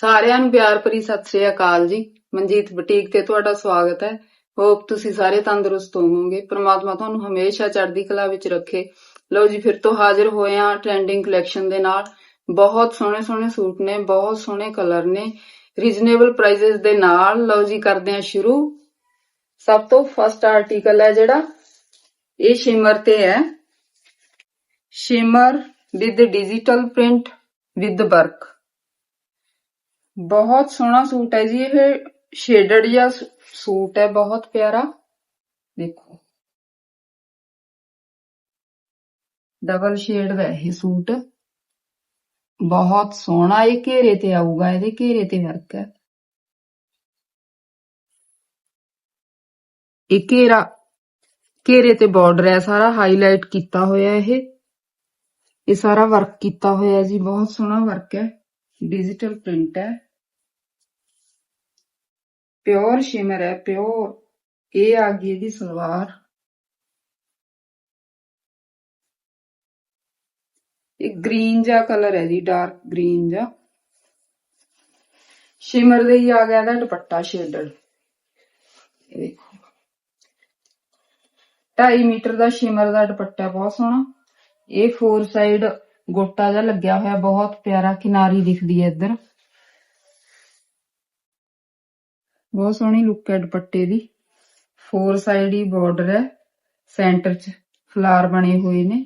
ਸਾਰਿਆਂ ਨੂੰ ਪਿਆਰ ਭਰੀ ਸਤਿ ਸ੍ਰੀ ਅਕਾਲ ਜੀ। ਮਨਜੀਤ ਬੁਟੀਕ ਤੇ ਤੁਹਾਡਾ ਸਵਾਗਤ ਹੈ। ਹੋਪ ਤੁਸੀਂ ਸਾਰੇ ਤੰਦਰੁਸਤ ਹੋਵੋਗੇ। ਪ੍ਰਮਾਤਮਾ ਤੁਹਾਨੂੰ ਹਮੇਸ਼ਾ ਚੜ੍ਹਦੀ ਕਲਾ ਵਿੱਚ ਰੱਖੇ। ਲਓ ਜੀ, ਫਿਰ ਤੋਂ ਹਾਜ਼ਰ ਹੋਏ ਆ ਟ੍ਰੈਂਡਿੰਗ ਕਲੈਕਸ਼ਨ ਦੇ ਨਾਲ। ਬਹੁਤ ਸੋਹਣੇ ਸੋਹਣੇ ਸੂਟ ਨੇ, ਬਹੁਤ ਸੋਹਣੇ ਕਲਰ ਨੇ। ਰੀਜ਼ਨੇਬਲ ਪ੍ਰਾਈਸਸ ਦੇ ਨਾਲ। ਲਓ ਜੀ, ਕਰਦੇ ਆ ਸ਼ੁਰੂ। ਸਭ ਤੋਂ ਫਸਟ ਆਰਟੀਕਲ ਹੈ ਜਿਹੜਾ। ਇਹ ਸ਼ਿਮਰ ਤੇ ਹੈ। Shimmer with digital print with work ਬਹੁਤ ਸੋਹਣਾ ਸੂਟ ਹੈ ਜੀ, ਇਹ ਸ਼ੇਡਡ ਜਿਹਾ ਸੂਟ ਹੈ, ਬਹੁਤ ਪਿਆਰਾ। ਦੇਖੋ। ਡਬਲ ਸ਼ੇਡ ਦਾ ਇਹ ਸੂਟ। ਬਹੁਤ ਸੋਹਣਾ, ਇਹ ਘੇਰੇ ਤੇ ਆਊਗਾ, ਇਹਦੇ ਘੇਰੇ ਤੇ ਵਰਕ ਹੈ। ਇਹ ਘੇਰਾ, ਘੇਰੇ ਤੇ ਬਾਰਡਰ ਹੈ, ਸਾਰਾ ਹਾਈਲਾਈਟ ਕੀਤਾ ਹੋਇਆ ਇਹ। ਇਹ ਸਾਰਾ ਵਰਕ ਕੀਤਾ ਹੋਇਆ ਜੀ, ਬਹੁਤ ਸੋਹਣਾ ਵਰਕ ਹੈ। ਡਿਜੀਟਲ ਪ੍ਰਿੰਟ ਹੈ। ਪਿਓਰ ਸ਼ਿਮਰ ਹੈ, ਪਿਓਰ। ਇਹ ਆ ਗਈ ਇਹਦੀ ਸਲਵਾਰ। ਇਹ ਗ੍ਰੀਨ ਜਿਹਾ ਕਲਰ ਹੈ ਜੀ, ਡਾਰਕ ਗ੍ਰੀਨ ਜਿਹਾ। ਸ਼ਿਮਰ ਦੇ ਹੀ ਆ ਗਿਆ ਇਹਦਾ ਦੁਪੱਟਾ ਸ਼ੇਡਡ। ਇਹ ਦੇਖੋ। 2.5 ਮੀਟਰ ਦਾ ਸ਼ਿਮਰ ਦਾ ਦੁਪੱਟਾ, ਬਹੁਤ ਸੋਹਣਾ। ਇਹ ਫੋਰ ਸਾਈਡ ਗੋਟਾ ਜਿਹਾ ਲੱਗਿਆ ਹੋਇਆ, ਬਹੁਤ ਪਿਆਰਾ ਕਿਨਾਰੀ ਦਿਖਦੀ ਹੈ ਇੱਧਰ। ਬਹੁਤ ਸੋਹਣੀ ਲੁੱਕ ਹੈ ਦੁਪੱਟੇ ਦੀ। ਫੋਰ ਸਾਈਡ ਹੀ ਬਾਰਡਰ ਹੈ ਸੈਂਟਰ 'ਚ ਫਲਾਰ ਬਣੇ ਹੋਏ ਨੇ।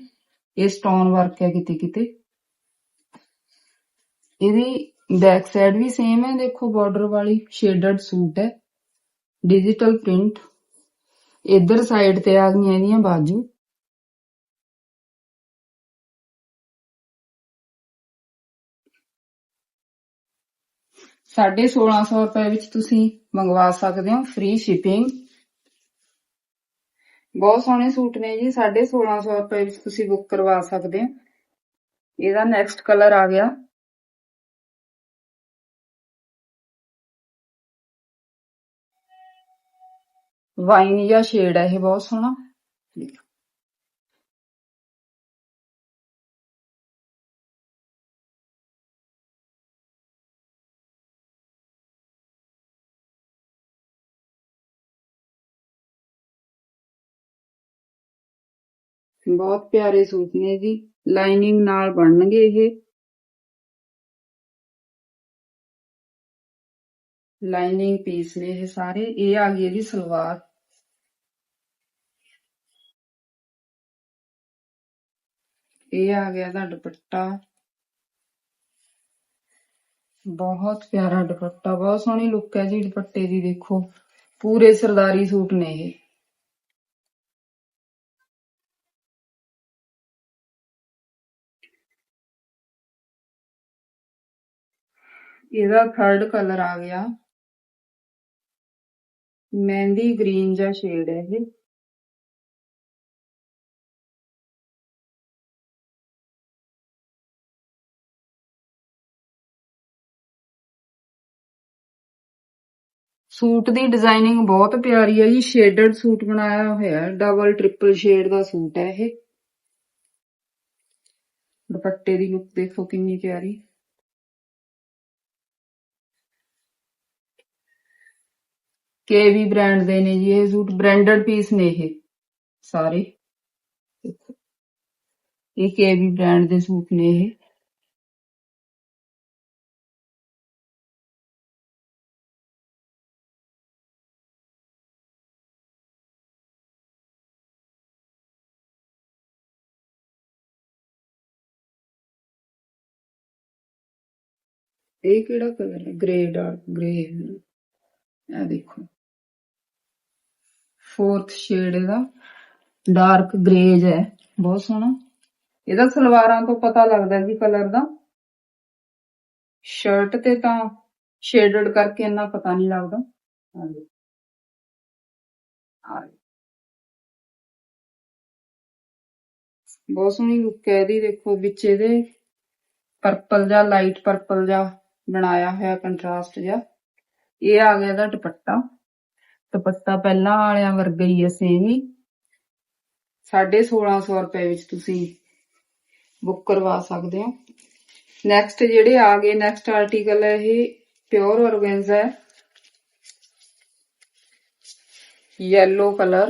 ਇਹ ਸਟੋਨ ਵਰਕ ਹੈ ਕਿਤੇ ਕਿਤੇ। ਇਹਦੀ ਬੈਕ ਸਾਈਡ ਵੀ ਸੇਮ ਹੈ, ਦੇਖੋ ਬਾਰਡਰ ਵਾਲੀ ਸ਼ੇਡਡ ਸੂਟ ਹੈ। ਡਿਜੀਟਲ ਪ੍ਰਿੰਟ ਇਧਰ ਸਾਈਡ ਤੇ ਆ ਗਈਆਂ ਇਹਦੀਆਂ ਬਾਜੂ। ਸਾਢੇ 1600 ਰੁਪਏ ਵਿੱਚ ਤੁਸੀਂ ਮੰਗਵਾ ਸਕਦੇ ਹੋ ਫ੍ਰੀ ਸ਼ਿਪਿੰਗ ਬਹੁਤ ਸੋਹਣੇ ਸੂਟ ਨੇ ਜੀ 1650 ਰੁਪਏ ਵਿੱਚ ਤੁਸੀਂ ਬੁੱਕ ਕਰਵਾ ਸਕਦੇ ਹੋ। ਇਹਦਾ ਨੈਕਸਟ ਕਲਰ ਆ ਗਿਆ। ਵਾਈਨ ਜਾਂ ਸ਼ੇਡ ਹੈ ਇਹ ਬਹੁਤ ਸੋਹਣਾ। ਬਹੁਤ ਪਿਆਰੇ ਸੂਟ ਨੇ ਜੀ। ਲਾਈਨਿੰਗ ਨਾਲ ਬਣਨਗੇ ਇਹ। ਲਾਈਨਿੰਗ ਪੀਸ ਨੇ ਇਹ ਸਾਰੇ। ਇਹ ਆ ਗਈ ਇਹਦੀ ਸਲਵਾਰ। ਇਹ ਆ ਗਿਆ ਦਾ ਦੁਪੱਟਾ। ਬਹੁਤ ਪਿਆਰਾ ਦੁਪੱਟਾ। ਬਹੁਤ ਸੋਹਣੀ ਲੁੱਕ ਹੈ ਜੀ ਦੁਪੱਟੇ ਦੀ, ਦੇਖੋ। ਪੂਰੇ ਸਰਦਾਰੀ ਸੂਟ ਨੇ ਇਹ। ਇਹਦਾ ਥਰਡ ਕਲਰ ਆ ਗਿਆ। ਮਹਿੰਦੀ ਗ੍ਰੀਨ ਜਿਹਾ ਸ਼ੇਡ ਹੈ ਇਹ। ਸੂਟ ਦੀ ਡਿਜ਼ਾਈਨਿੰਗ ਬਹੁਤ ਪਿਆਰੀ ਹੈ ਜੀ। ਸ਼ੇਡਡ ਸੂਟ ਬਣਾਇਆ ਹੋਇਆ ਹੈ। ਡਬਲ ਟ੍ਰਿਪਲ ਸ਼ੇਡ ਦਾ ਸੂਟ ਹੈ ਇਹ। ਦੁਪੱਟੇ ਦੀ ਲੁੱਕ ਦੇਖੋ ਕਿੰਨੀ ਪਿਆਰੀ। ਕੇਵੀ ਬ੍ਰਾਂਡ ਦੇ ਨੇ ਜੀ ਇਹ ਸੂਟ ਬ੍ਰਾਂਡਡ ਪੀਸ ਨੇ ਇਹ ਸਾਰੇ ਦੇਖੋ ਇਹ ਕੇਵੀ ਬ੍ਰਾਂਡ ਦੇ ਸੂਟ ਨੇ ਇਹ ਇਹ ਕਿਹੜਾ ਕਲਰ ਹੈ ਗ੍ਰੇ ਡਾਰਕ ਗ੍ਰੇ ਇਹ ਦੇਖੋ ਫੋਰਥ ਸ਼ੇਡ ਇਹਦਾ। ਡਾਰਕ ਗ੍ਰੇਜ ਹੈ। ਬਹੁਤ ਸੋਹਣਾ। ਇਹਦਾ ਸਲਵਾਰਾਂ ਤੋਂ ਪਤਾ ਲੱਗਦਾ ਜੀ ਕਲਰ ਦਾ। ਸ਼ਰਟ ਤੇ ਤਾਂ ਸ਼ੇਡਡ ਕਰਕੇ ਇੰਨਾ ਪਤਾ ਨਹੀਂ ਲੱਗਦਾ। ਆਹ ਬਹੁਤ ਸੋਹਣੀ ਲੁੱਕ ਹੈ ਇਹਦੀ, ਦੇਖੋ ਵਿੱਚ ਇਹਦੇ ਪਰਪਲ ਜਾਂ ਲਾਈਟ ਪਰਪਲ ਜਾਂ ਬਣਾਇਆ ਹੋਇਆ ਕੰਟਰਾਸਟ ਜਿਹਾ। ਇਹ ਆ ਗਿਆ ਇਹਦਾ ਦੁਪੱਟਾ। ਦੁਪੱਟਾ ਪਹਿਲਾਂ ਵਾਲਿਆਂ ਵਰਗੇ ਹੀ ਹੈ। ਸੇਮ ਹੀ 1650 ਰੁਪਏ ਵਿੱਚ ਤੁਸੀਂ ਬੁੱਕ ਕਰਵਾ ਸਕਦੇ ਹੋ। ਨੈਕਸਟ ਜਿਹੜੇ ਆ ਗਏ ਨੈਕਸਟ ਆਰਟੀਕਲ ਹੈ ਇਹ ਪਿਓਰ ਔਰਗੈਂਜ਼ਾ ਹੈ। Yellow color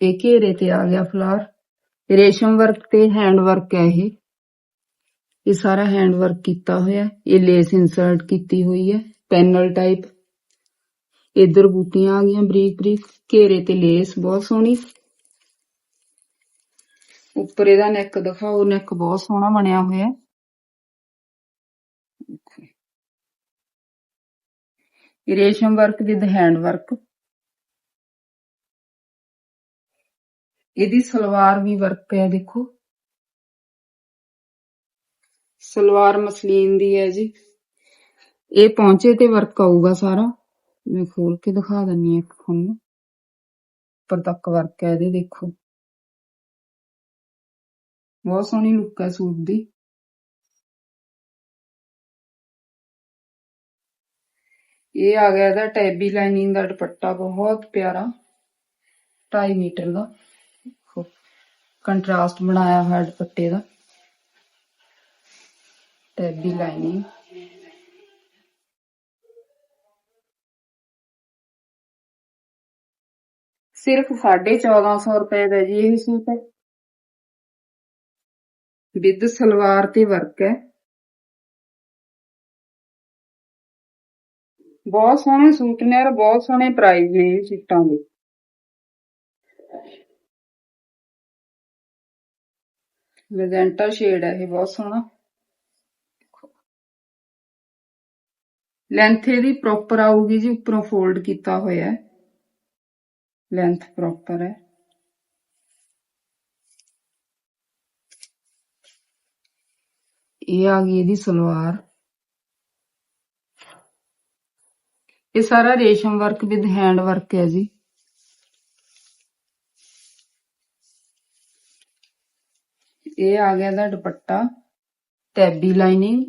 ਇਹ ਘੇਰੇ ਤੇ ਆ ਗਿਆ ਫਲਾਰ ਰੇਸ਼ਮ ਵਰਕ ਤੇ ਹੈਂਡ ਵਰਕ ਹੈ ਇਹ। ਇਹ ਸਾਰਾ ਹੈਂਡ ਵਰਕ ਕੀਤਾ ਹੋਇਆ ਇਹ ਲੇਸ ਇਨਸਰਟ ਕੀਤੀ ਹੋਈ ਹੈ। Panel type. ਇਧਰ ਬੂਟੀਆਂ ਆ ਗਈਆਂ ਬਰੀਕ ਬਰੀਕ। ਘੇਰੇ ਤੇ ਲੇਸ ਬਹੁਤ ਸੋਹਣੀ। ਉੱਪਰ ਇਹਦਾ ਨੈਕ ਦਿਖਾਓ। ਨੈਕ ਬਹੁਤ ਸੋਹਣਾ ਬਣਿਆ ਹੋਇਆ ਰੇਸ਼ਮ ਵਰਕ ਵਿਦ ਹੈਂਡ ਵਰਕ। ਇਹਦੀ ਸਲਵਾਰ ਵੀ ਵਰਕ ਹੈ, ਦੇਖੋ। ਸਲਵਾਰ ਮਸਲੀਨ ਦੀ ਹੈ ਜੀ। ਇਹ ਪਹੁੰਚੇ ਤੇ ਵਰਕ ਆਊਗਾ ਸਾਰਾ। ਮੈਂ ਖੋਲ ਕੇ ਦਿਖਾ ਦਿੰਨੀ ਹਾਂ ਤੁਹਾਨੂੰ। ਉੱਪਰ ਤੱਕ ਵਰਕ ਹੈ ਇਹਦੇ, ਦੇਖੋ। ਬਹੁਤ ਸੋਹਣੀ ਲੁੱਕ ਹੈ ਸੂਟ ਦੀ। ਇਹ ਆ ਗਿਆ ਇਹਦਾ ਟੈਬੀ ਲਾਈਨਿੰਗ ਦਾ ਦੁਪੱਟਾ, ਬਹੁਤ ਪਿਆਰਾ। 2.5 ਮੀਟਰ ਦਾ। ਕੰਟਰਾਸਟ ਬਣਾਇਆ ਹੋਇਆ ਦੁਪੱਟੇ ਦਾ। ਟੈਬੀ ਲਾਈਨਿੰਗ। ਸਿਰਫ 1450 ਰੁਪਏ ਦਾ ਜੀ ਇਹ ਸੂਟ ਹੈ। ਵਿਦ ਸਲਵਾਰ ਤੇ ਵਰਕ ਹੈ। ਬਹੁਤ ਸੋਹਣੇ ਸੂਟ ਨੇ ਔਰ ਬਹੁਤ ਸੋਹਣੇ ਪ੍ਰਾਈਸ ਨੇ ਇਹ ਸੂਟਾਂ ਦੇ। ਮੈਜੈਂਟਾ ਸ਼ੇਡ ਹੈ, ਇਹ ਬਹੁਤ ਸੋਹਣਾ। ਲੈਂਥ ਇਹਦੀ ਪ੍ਰੋਪਰ ਆਊਗੀ ਜੀ, ਉੱਪਰੋਂ ਫੋਲਡ ਕੀਤਾ ਹੋਇਆ ਹੈ। ਲੈਂਥ ਪ੍ਰੋਪਰ ਹੈ। ਇਹ ਆ ਗਈ ਇਹਦੀ ਸਲਵਾਰ। ਇਹ ਸਾਰਾ ਰੇਸ਼ਮ ਵਰਕ ਵਿਦ ਹੈਂਡ ਵਰਕ ਹੈ ਜੀ। ਇਹ ਆ ਗਿਆ ਦਾ ਦੁਪੱਟਾ ਟੈਬੀ ਲਾਈਨਿੰਗ।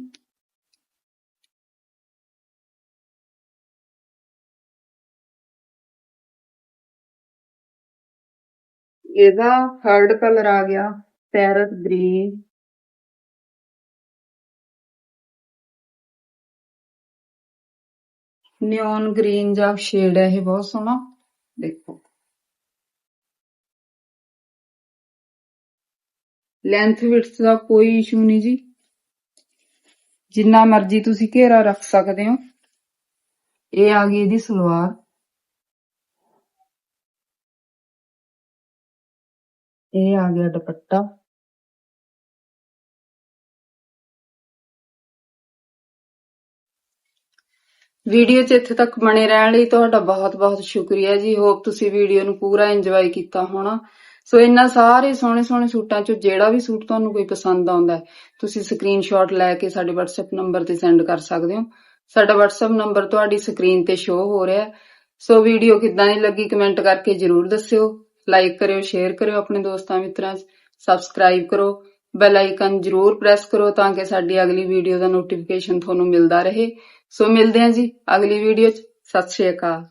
ਇਹਦਾ ਥਰਡ ਕਲਰ ਆ ਗਿਆ ਪੈਰਟ ਗ੍ਰੀਨ ਨਿਓਨ ਗ੍ਰੀਨ ਜਾਂ ਸ਼ੇਡ ਹੈ ਇਹ ਬਹੁਤ ਸੋਹਣਾ। ਦੇਖੋ। ਲੈਂਥ ਵਿਡਥ ਦਾ ਕੋਈ ਇਸ਼ੂ ਨਹੀਂ ਜੀ। ਜਿੰਨਾ ਮਰਜ਼ੀ ਤੁਸੀਂ ਘੇਰਾ ਰੱਖ ਸਕਦੇ ਹੋ। ਇਹ ਆ ਗਈ ਇਹਦੀ ਸਲਵਾਰ। ਇਹ ਆ ਗਿਆ ਦੁਪੱਟਾ। ਵੀਡੀਓ 'ਚ ਇੱਥੇ ਤੱਕ ਬਣੇ ਰਹਿਣ ਲਈ ਤੁਹਾਡਾ ਬਹੁਤ-ਬਹੁਤ ਸ਼ੁਕਰੀਆ ਜੀ। ਹੋਪ ਤੁਸੀਂ ਵੀਡੀਓ ਨੂੰ ਪੂਰਾ ਇੰਜੋਏ ਕੀਤਾ ਹੋਣਾ। ਸੋ ਇਹਨਾਂ ਸਾਰੇ ਸੋਹਣੇ ਸੋਹਣੇ ਸੂਟਾਂ 'ਚੋਂ ਜਿਹੜਾ ਵੀ ਸੂਟ ਤੁਹਾਨੂੰ ਕੋਈ ਪਸੰਦ ਆਉਂਦਾ ਹੈ, ਤੁਸੀਂ ਸਕਰੀਨਸ਼ਾਟ ਲੈ ਕੇ ਸਾਡੇ WhatsApp ਨੰਬਰ ਤੇ ਸੈਂਡ ਕਰ ਸਕਦੇ ਹੋ। ਸਾਡਾ WhatsApp ਨੰਬਰ ਤੁਹਾਡੀ ਸਕਰੀਨ ਤੇ ਸ਼ੋ ਹੋ ਰਿਹਾ ਸੋ ਵੀਡੀਓ ਕਿੱਦਾਂ ਦੀ ਲੱਗੀ ਕਮੈਂਟ ਕਰਕੇ ਜਰੂਰ ਦੱਸਿਓ। ਲਾਈਕ ਕਰਿਓ ਸ਼ੇਅਰ ਕਰਿਓ ਆਪਣੇ ਦੋਸਤਾਂ ਮਿੱਤਰਾਂ 'ਚ। ਸਬਸਕ੍ਰਾਈਬ ਕਰੋ। ਬੈਲ ਆਈਕਨ ਜਰੂਰ ਪ੍ਰੈਸ ਕਰੋ ਤਾਂ ਕਿ ਸਾਡੀ ਅਗਲੀ ਵੀਡੀਓ ਦਾ ਨੋਟੀਫਿਕੇਸ਼ਨ ਤੁਹਾਨੂੰ ਮਿਲਦਾ ਰਹੇ। ਸੋ ਮਿਲਦੇ ਹਾਂ ਜੀ ਅਗਲੀ ਵੀਡੀਓ 'ਚ। ਸਤਿ ਸ਼੍ਰੀ ਅਕਾਲ।